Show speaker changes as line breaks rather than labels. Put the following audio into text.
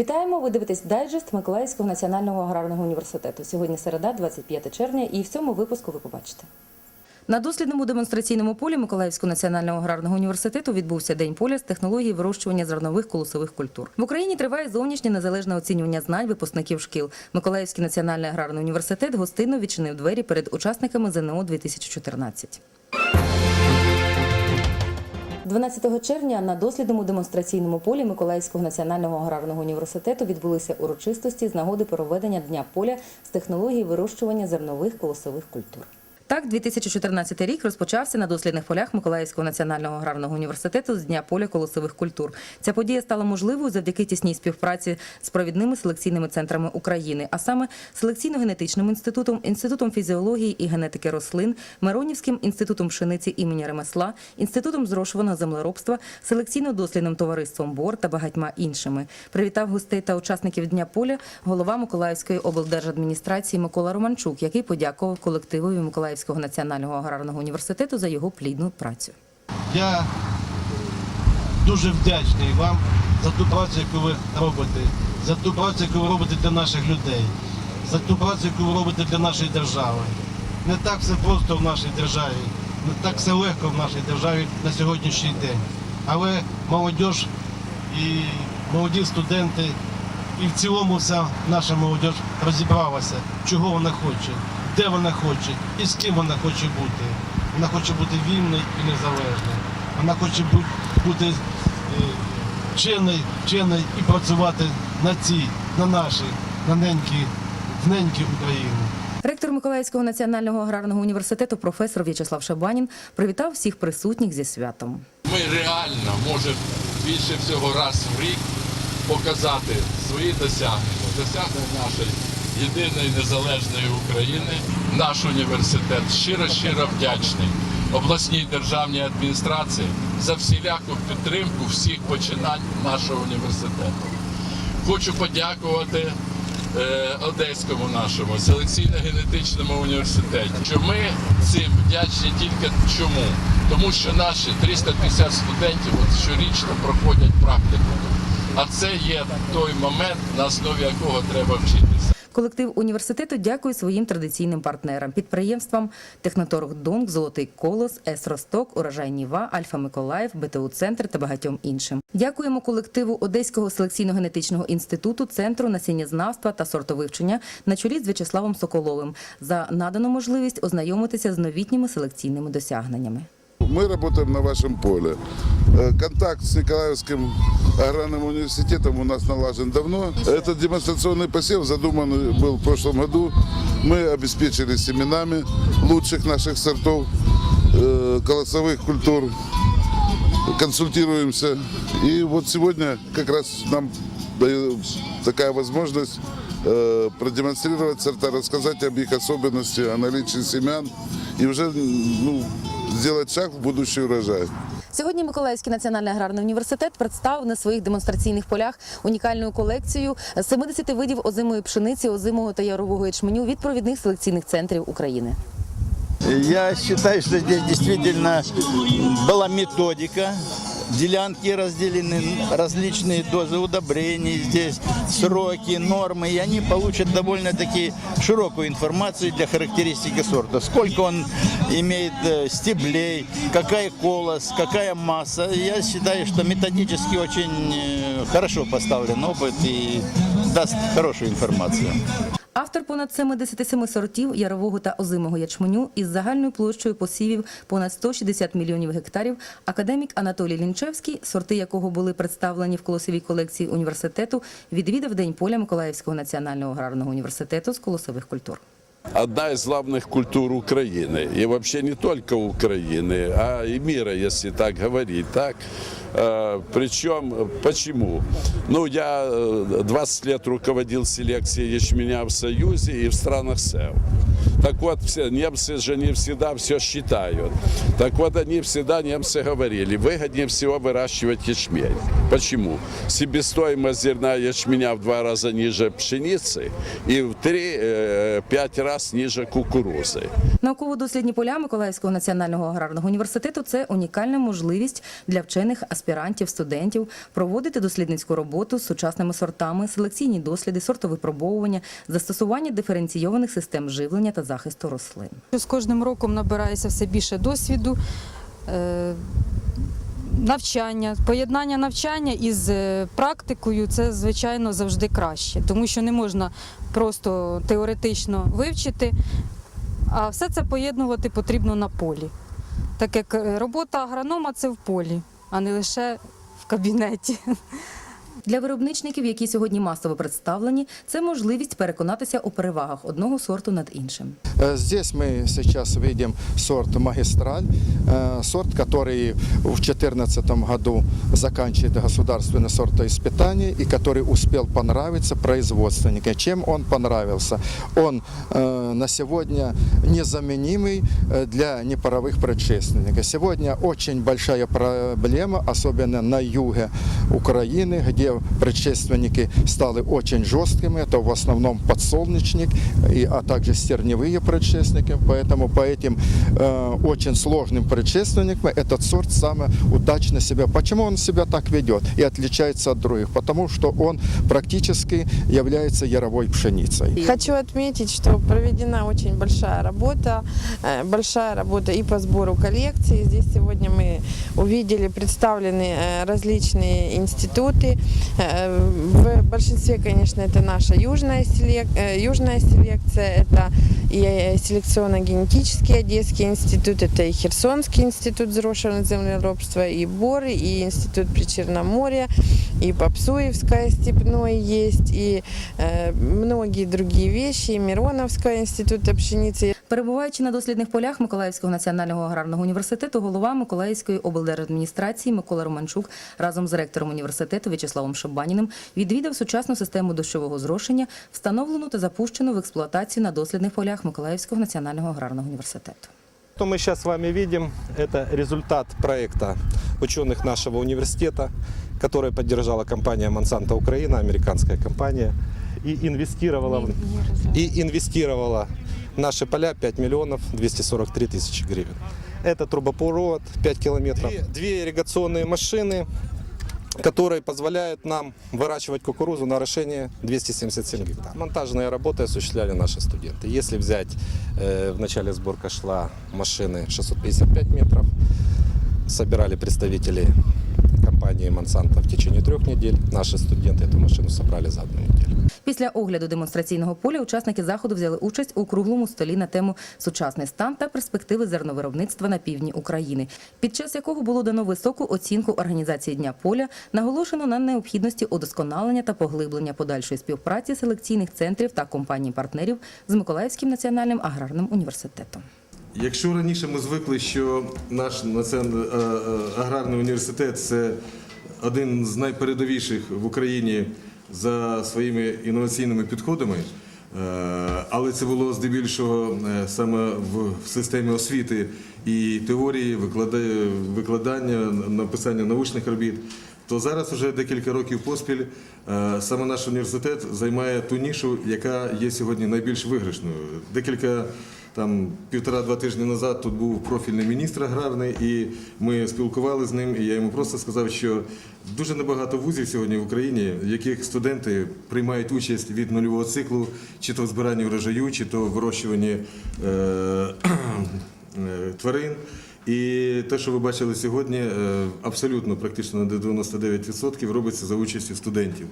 Вітаємо! Ви дивитесь дайджест Миколаївського національного аграрного університету. Сьогодні середа, 25 червня, і в цьому випуску ви побачите. На дослідному демонстраційному полі Миколаївського національного аграрного університету відбувся день поля з технології вирощування зернових колосових культур. В Україні триває зовнішнє незалежне оцінювання знань випускників шкіл. Миколаївський національний аграрний університет гостинно відчинив двері перед учасниками ЗНО 2014. 12 червня на дослідному демонстраційному полі Миколаївського національного аграрного університету відбулися урочистості з нагоди проведення дня поля з технології вирощування зернових колосових культур. Так, 2014 рік розпочався на дослідних полях Миколаївського національного аграрного університету з дня поля колосових культур. Ця подія стала можливою завдяки тісній співпраці з провідними селекційними центрами України, а саме селекційно-генетичним інститутом, інститутом фізіології і генетики рослин, Миронівським інститутом пшениці імені ремесла, інститутом зрошуваного землеробства, селекційно-дослідним товариством БОР та багатьма іншими. Привітав гостей та учасників дня поля голова Миколаївської облдержадміністрації Микола Романчук, який подякував колективові Миколаївського національного аграрного університету за його плідну працю.
Я дуже вдячний вам за ту працю, яку ви робите, за ту працю, яку ви робите для наших людей, за ту працю, яку ви робите для нашої держави. Не так все просто в нашій державі, не так все легко в нашій державі на сьогоднішній день. Але молодь і молоді студенти, і в цілому вся наша молодь розібралася, чого вона хоче, де вона хоче і з ким вона хоче бути. Вона хоче бути вільною і незалежною. Вона хоче бути е, вченою, вченою і працювати на цій, на нашій, на ненькій, в ненькій Україні.
Ректор Миколаївського національного аграрного університету професор В'ячеслав Шабанін привітав всіх присутніх зі святом.
Ми реально може більше всього раз в рік показати свої досягнення, досягнення нашої єдиної незалежної України. Наш університет щиро щиро вдячний обласній державній адміністрації за всіляку підтримку всіх починань нашого університету. Хочу подякувати е, Одеському нашому селекційно-генетичному університеті. Що ми цим вдячні тільки чому? Тому що наші 350 студентів от щорічно проходять практику. А це є той момент, на основі якого треба вчитися.
Колектив університету дякує своїм традиційним партнерам, підприємствам Техноторг Донг, Золотий Колос, С Росток, Урожай Ніва, Альфа Миколаїв, БТУ Центр та багатьом іншим. Дякуємо колективу Одеського селекційно-генетичного інституту, центру насіннєзнавства та сортовивчення на чолі з В'ячеславом Соколовим за надану можливість ознайомитися з новітніми селекційними досягненнями.
Мы работаем на вашем поле. Э, Контакт с Николаевским аграрным университетом у нас налажен давно. Этот демонстрационный посев задуман был в прошлом году. Мы обеспечили семенами лучших наших сортов э, колосовых культур. Консультируемся. И вот сегодня как раз нам такая возможность э, продемонстрировать сорта, рассказать об их особенности, о наличии семян и уже ну, сделать шаг в будущий урожай.
Сьогодні Миколаївський національний аграрний університет представив на своїх демонстраційних полях унікальну колекцію 70 видів озимої пшениці, озимого та ярового ячменю від провідних селекційних центрів України.
Я считаю, что здесь действительно была методика. Делянки разделены, различные дозы удобрений, здесь сроки, нормы, и они получат довольно-таки широкую информацию для характеристики сорта. Сколько он имеет э, стеблей, какая колос, какая масса. Я считаю, что методически очень э, хорошо поставлен опыт и даст хорошую информацию.
Автор понад 77 сортів ярового та озимого ячменю із загальною площею посівів понад 160 мільйонів гектарів, академік Анатолій Лінчевський, сорти якого були представлені в колосовій колекції університету, відвідав День поля Миколаївського національного аграрного університету з колосових культур.
одна из главных культур Украины. И вообще не только Украины, а и мира, если так говорить. Так? Э, Причем, почему? Ну, я э, 20 лет руководил селекцией ячменя в Союзе и в странах СЭВ. Так вот, все, немцы же не всегда все считают. Так вот, они всегда, немцы говорили, выгоднее всего выращивать ячмень. Почему? Себестоимость зерна ячменя в два раза ниже пшеницы и в 3-5 раз ниже кукурузы.
Науково-дослідні поля Миколаївського національного аграрного університету це унікальна можливість для вчених аспірантів, студентів проводити дослідницьку роботу з сучасними сортами, селекційні досліди, сортовипробовування, застосування диференційованих систем живлення та захисту рослин.
З кожним роком набирається все більше досвіду, е, навчання, поєднання навчання із е, практикою це, звичайно, завжди краще, тому що не можна просто теоретично вивчити, а все це поєднувати потрібно на полі. Так як е, робота агронома це в полі, а не лише в кабінеті.
Для виробничників, які сьогодні масово представлені, це можливість переконатися у перевагах одного сорту над іншим.
Э, Здесь мы сейчас видим сорт магистраль, э, сорт, который в 2014 году заканчивает государственное сортоиспытание и который успел понравиться производственникам. Чем он понравился? Он э, на сегодня незаменимый э, для непаровых предшественников. Сегодня очень большая проблема, особенно на юге Украины, где предшественники стали очень жесткими. Это в основном подсолнечник, и, а также стерневые предшественники. Поэтому по этим э, очень сложным предшественникам этот сорт самый удачно себя. Почему он себя так ведет и отличается от других? Потому что он практически является яровой пшеницей.
Хочу отметить, что проведена очень большая работа, э, большая работа и по сбору коллекции. Здесь сегодня мы увидели представлены э, различные институты. Э, В большинстве, конечно, это наша южная, селек- э, южная селекция, это и э, селекционно-генетический Одесский институт, это и Херсонский институт зрошенного землеробства, и Боры, и институт Причерноморья, и Попсуевское степное есть, и э, многие другие вещи, и Мироновского института пшеницы.
Перебуваючи на дослідних полях Миколаївського національного аграрного університету, голова Миколаївської облдержадміністрації Микола Романчук разом з ректором університету В'ячеславом Шабаніним відвідав сучасну систему дощового зрошення, встановлену та запущену в експлуатацію на дослідних полях Миколаївського національного аграрного університету.
Что мы сейчас с вами видим, это результат проекта ученых нашего университета, Который поддержала компания Monsanto Украина, американская компания, и инвестировала, и инвестировала наши поля 5 миллионов 243 тысячи гривен. Это трубопровод 5 километров, две, две ирригационные машины, которые позволяют нам выращивать кукурузу на орошение 277 гектар. Монтажные работы осуществляли наши студенты. Если взять, э, в начале сборка шла машины 655 метров, собирали представители компании Monsanto в течение трех недель. Наши студенты эту машину собрали за одну неделю.
Після огляду демонстраційного поля учасники заходу взяли участь у круглому столі на тему Сучасний стан та перспективи зерновиробництва на півдні України, під час якого було дано високу оцінку організації дня поля, наголошено на необхідності удосконалення та поглиблення подальшої співпраці селекційних центрів та компаній-партнерів з Миколаївським національним аграрним університетом.
Якщо раніше ми звикли, що наш національний е, е, аграрний університет це один з найпередовіших в Україні за своїми інноваційними підходами, е, але це було здебільшого саме в системі освіти і теорії, викладання, написання научних робіт, то зараз вже декілька років поспіль е, саме наш університет займає ту нішу, яка є сьогодні найбільш виграшною. Декілька там півтора-два тижні назад тут був профільний міністр аграрний, і ми спілкували з ним. І я йому просто сказав, що дуже небагато вузів сьогодні в Україні, в яких студенти приймають участь від нульового циклу, чи то в збиранні врожаю, чи то в вирощуванні е, тварин. І те, що ви бачили сьогодні, е, абсолютно практично на 99% робиться за участю студентів.